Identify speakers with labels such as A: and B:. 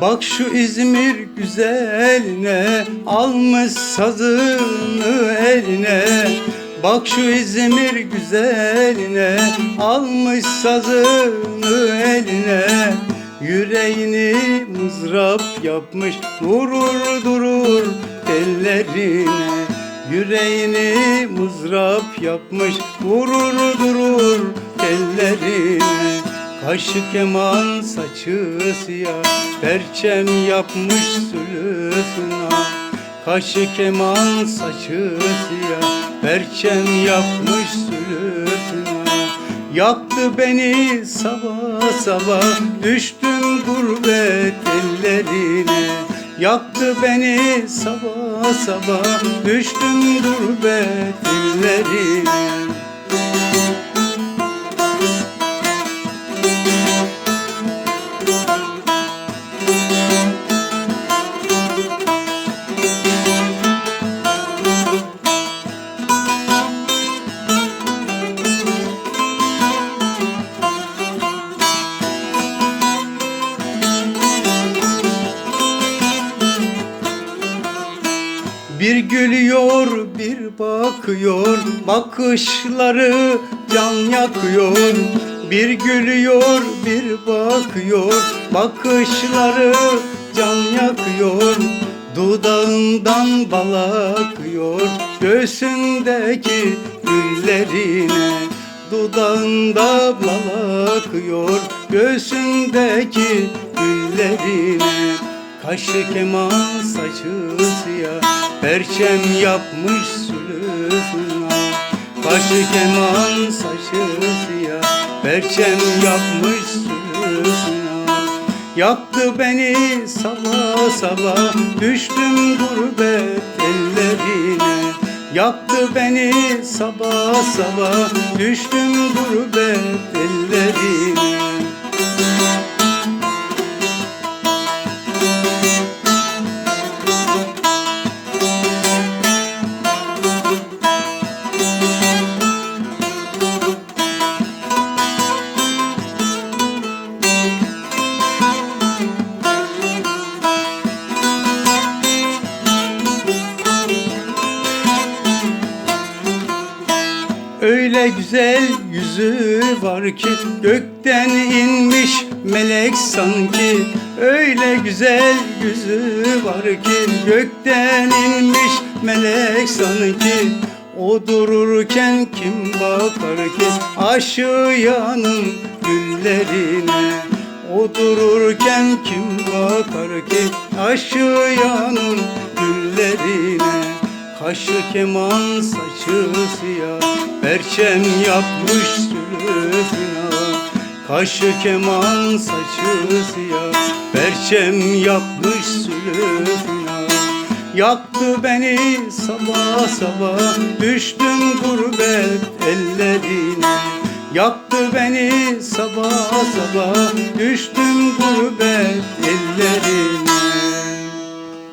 A: Bak şu İzmir güzeline Almış sazını eline. Bak şu İzmir güzeline Almış sazını eline. Yüreğini mızrap yapmış Durur durur tellerine Yüreğini mızrap yapmış Vurur durur tellerine Kaşı keman saçı siyah Perçem yapmış sülüsüne. Kaşı keman saçı siyah Perçem yapmış sülüsüne. Yaktı beni sabah sabah Düştüm gurbet ellerine. Yaktı beni sabah sabah Düştüm gurbet ellerine Bir gülüyor bir bakıyor. Bakışları can yakıyor. Bir gülüyor bir bakıyor. Bakışları can yakıyor. Dudağından bal akıyor. Göğsündeki güllerine Dudağında bal akıyor. Göğsündeki güllerine Kaşı keman saçı siyah Perçem yapmış sülüsüne. Kaşı keman saçı siyah Perçem yapmış sülüsüne. Yaktı beni sabah sabah Düştüm gurbet ellerine. Yaktı beni sabah sabah Düştüm gurbet ellerine Öyle güzel yüzü var ki Gökten inmiş melek sanki. Öyle güzel yüzü var ki Gökten inmiş melek sanki. O dururken kim bakar ki Aşığının güllerine? O dururken kim bakar ki Aşığının güllerine Kaşı keman saçı siyah Perçem yapmış sülüfüne Kaşı keman saçı siyah Perçem yapmış sülüfüne Yaktı beni sabah sabah Düştüm gurbet ellerine. Yaktı beni sabah sabah Düştüm gurbet ellerine